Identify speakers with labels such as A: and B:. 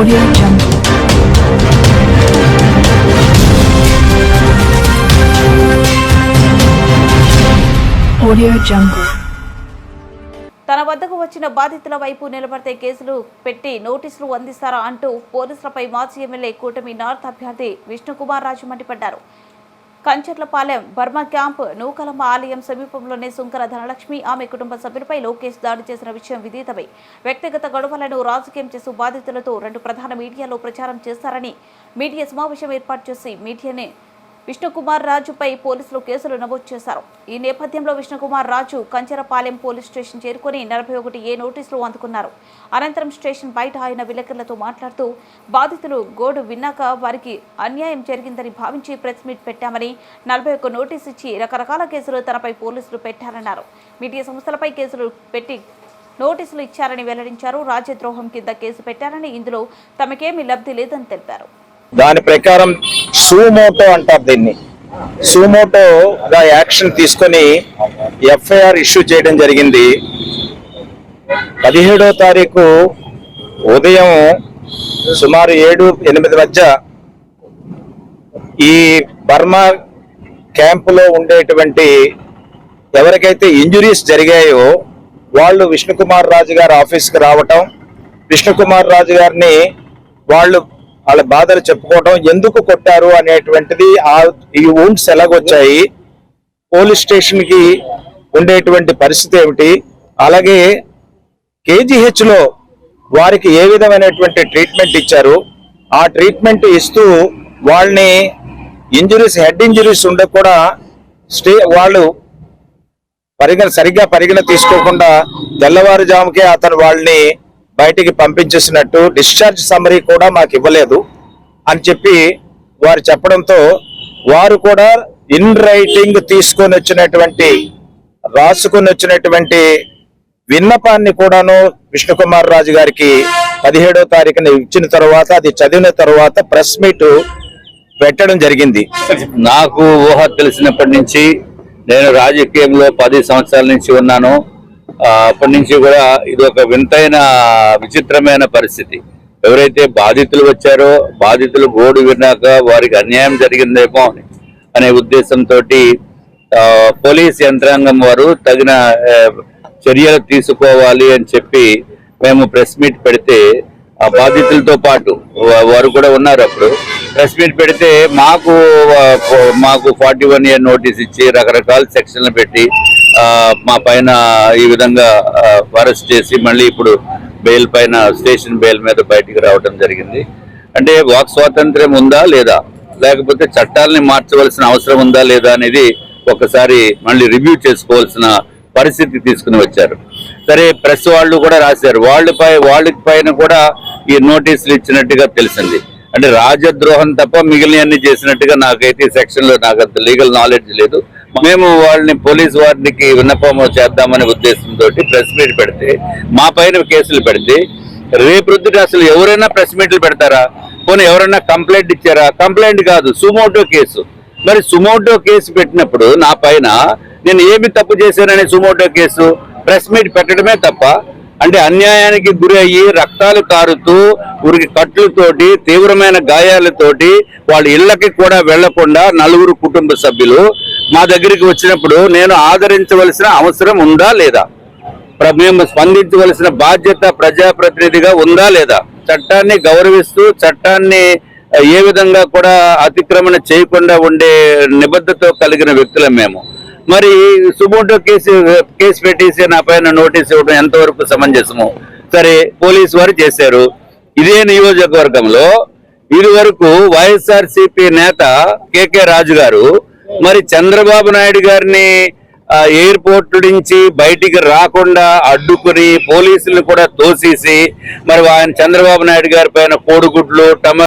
A: Audio Jungle. Audio Jungle.
B: తన వద్దకు వచ్చిన బాధితుల వైపు నిలబడితే కేసులు పెట్టి నోటీసులు అందిస్తారా అంటూ పోలీసులపై మాజీ ఎమ్మెల్యే కూటమి నార్త్ అభ్యర్థి విష్ణుకుమార్ రాజు మండిపడ్డారు కంచర్లపాలెం బర్మా క్యాంప్ నూకలమ్మ ఆలయం సమీపంలోనే సుంకర ధనలక్ష్మి ఆమె కుటుంబ సభ్యులపై లోకేష్ దాడి చేసిన విషయం విదితమై. వ్యక్తిగత గొడవలను రాజకీయం చేస్తూ బాధితులతో రెండు ప్రధాన మీడియాలో ప్రచారం చేస్తారని మీడియా సమావేశం ఏర్పాటు చేసి మీడియాని విష్ణుకుమార్ రాజుపై పోలీసులు కేసులు నమోదు చేశారు. ఈ నేపథ్యంలో విష్ణుకుమార్ రాజు కంచెరపాలెం పోలీస్ స్టేషన్ చేరుకుని నలభై ఒకటి ఏ నోటీసులు అందుకున్నారు. అనంతరం స్టేషన్ బయట ఆయన విలేకరులతో మాట్లాడుతూ బాధితులు గోడు విన్నాక వారికి అన్యాయం జరిగిందని భావించి ప్రెస్ మీట్ పెట్టామని నలభై ఒక్క నోటీసు ఇచ్చి రకరకాల కేసులు తనపై పోలీసులు పెట్టారన్నారు. మీడియా సంస్థలపై కేసులు పెట్టి నోటీసులు ఇచ్చారని వెల్లడించారు. రాజ్యద్రోహం కింద కేసు పెట్టారని ఇందులో తమకేమీ లబ్ధి లేదని తెలిపారు.
C: దాని ప్రకారం సూమోటో అంటారు దీన్ని. సూమోటోగా యాక్షన్ తీసుకొని ఎఫ్ఐఆర్ ఇష్యూ చేయడం జరిగింది. పదిహేడో తారీఖు ఉదయం సుమారు ఏడు ఎనిమిది మధ్య ఈ బర్మా క్యాంపులో ఉండేటువంటి ఎవరికైతే ఇంజురీస్ జరిగాయో వాళ్ళు విష్ణుకుమార్ రాజు గారి ఆఫీస్కి రావటం విష్ణుకుమార్ రాజు గారిని వాళ్ళు వాళ్ళ బాధలు చెప్పుకోవటం ఎందుకు కొట్టారు అనేటువంటిది ఆ ఈ ఊండ్స్ ఎలాగొచ్చాయి? పోలీస్ స్టేషన్కి ఉండేటువంటి పరిస్థితి ఏమిటి? అలాగే కేజీహెచ్లో వారికి ఏ విధమైనటువంటి ట్రీట్మెంట్ ఇచ్చారు? ఆ ట్రీట్మెంట్ ఇస్తూ వాళ్ళని ఇంజురీస్ హెడ్ ఇంజురీస్ ఉండే కూడా స్టే వాళ్ళు పరిగణ సరిగ్గా పరిగణ తీసుకోకుండా తెల్లవారుజాముకే అతను వాళ్ళని బయటికి పంపించేసినట్టు డిశ్చార్జ్ సమరీ కూడా మాకు ఇవ్వలేదు అని చెప్పి వారు చెప్పడంతో వారు కూడా ఇన్ రైటింగ్ తీసుకొని వచ్చినటువంటి రాసుకొని వచ్చినటువంటి విన్నపాన్ని కూడాను విష్ణుకుమార్ రాజు గారికి పదిహేడో తారీఖున ఇచ్చిన తర్వాత అది చదివిన తర్వాత ప్రెస్ మీట్ పెట్టడం జరిగింది.
D: నాకు ఊహ తెలిసినప్పటి నుంచి నేను రాజకీయంలో పది సంవత్సరాల నుంచి ఉన్నాను. అప్పటి నుంచి కూడా ఇది ఒక వింతైన విచిత్రమైన పరిస్థితి. ఎవరైతే బాధితులు వచ్చారో బాధితులు గోడు విన్నాక వారికి అన్యాయం జరిగిందేమో అనే ఉద్దేశంతో పోలీస్ యంత్రాంగం వారు తగిన చర్యలు తీసుకోవాలి అని చెప్పి మేము ప్రెస్ మీట్ పెడితే ఆ బాధితులతో పాటు వారు కూడా ఉన్నారు అప్పుడు. ప్రెస్ మీట్ పెడితే మాకు మాకు ఫార్టీ వన్ ఇయర్ నోటీస్ ఇచ్చి రకరకాల సెక్షన్లు పెట్టి మా పైన ఈ విధంగా అరెస్ట్ చేసి మళ్ళీ ఇప్పుడు బెయిల్ పైన స్టేషన్ బెయిల్ మీద బయటికి రావడం జరిగింది. అంటే వాక్ స్వాతంత్ర్యం ఉందా లేదా? లేకపోతే చట్టాలని మార్చవలసిన అవసరం ఉందా లేదా అనేది ఒకసారి మళ్ళీ రివ్యూ చేసుకోవాల్సిన పరిస్థితి తీసుకుని వచ్చారు. సరే ప్రెస్ వాళ్ళు కూడా రాశారు. వాళ్ళపై వాళ్ళ పైన కూడా ఈ నోటీసులు ఇచ్చినట్టుగా తెలిసింది. అంటే రాజద్రోహం తప్ప మిగిలినవన్నీ చేసినట్టుగా నాకైతే ఈ నాకు అంత లీగల్ నాలెడ్జ్ లేదు. మేము వాళ్ళని పోలీస్ వారికి విన్నపం చేద్దామనే ఉద్దేశంతో ప్రెస్ మీట్ పెడితే మా పైన కేసులు పెడితే రేపొద్దుట అసలు ఎవరైనా ప్రెస్ మీట్లు పెడతారా? పోనీ ఎవరైనా కంప్లైంట్ ఇచ్చారా? కంప్లైంట్ కాదు సుమోటో కేసు. మరి సుమోటో కేసు పెట్టినప్పుడు నా పైన నేను ఏమి తప్పు చేశానని సుమోటో కేసు ప్రెస్ మీట్ పెట్టడమే తప్ప అంటే అన్యాయానికి గురి అయ్యి రక్తాలు కారుతూ ఉరికి కట్లతోటి తీవ్రమైన గాయాలతోటి వాళ్ళ ఇళ్ళకి కూడా వెళ్ళకుండా నలుగురు కుటుంబ సభ్యులు మా దగ్గరికి వచ్చినప్పుడు నేను ఆదరించవలసిన అవసరం ఉందా లేదా? మేము స్పందించవలసిన బాధ్యత ప్రజాప్రతినిధిగా ఉందా లేదా? చట్టాన్ని గౌరవిస్తూ చట్టాన్ని ఏ విధంగా కూడా అతిక్రమణ చేయకుండా ఉండే నిబద్ధతో కలిగిన వ్యక్తులం మేము. మరి సుమోటో కేసు కేసు పెట్టేసి నా పైన నోటీస్ ఇవ్వడం ఎంతవరకు సమంజసము. సరే పోలీసు వారు చేశారు. ఇదే నియోజకవర్గంలో ఇది వరకు వైఎస్ఆర్ నేత కేకే రాజు గారు మరి చంద్రబాబు నాయుడు గారిని ఆ, ఎయిర్పోర్ట్ నుంచి బయటికి రాకుండా అడ్డుకుని పోలీసులు కూడా తోసేసి మరి ఆయన చంద్రబాబు నాయుడు గారి పైన కోడిగుడ్లు టమ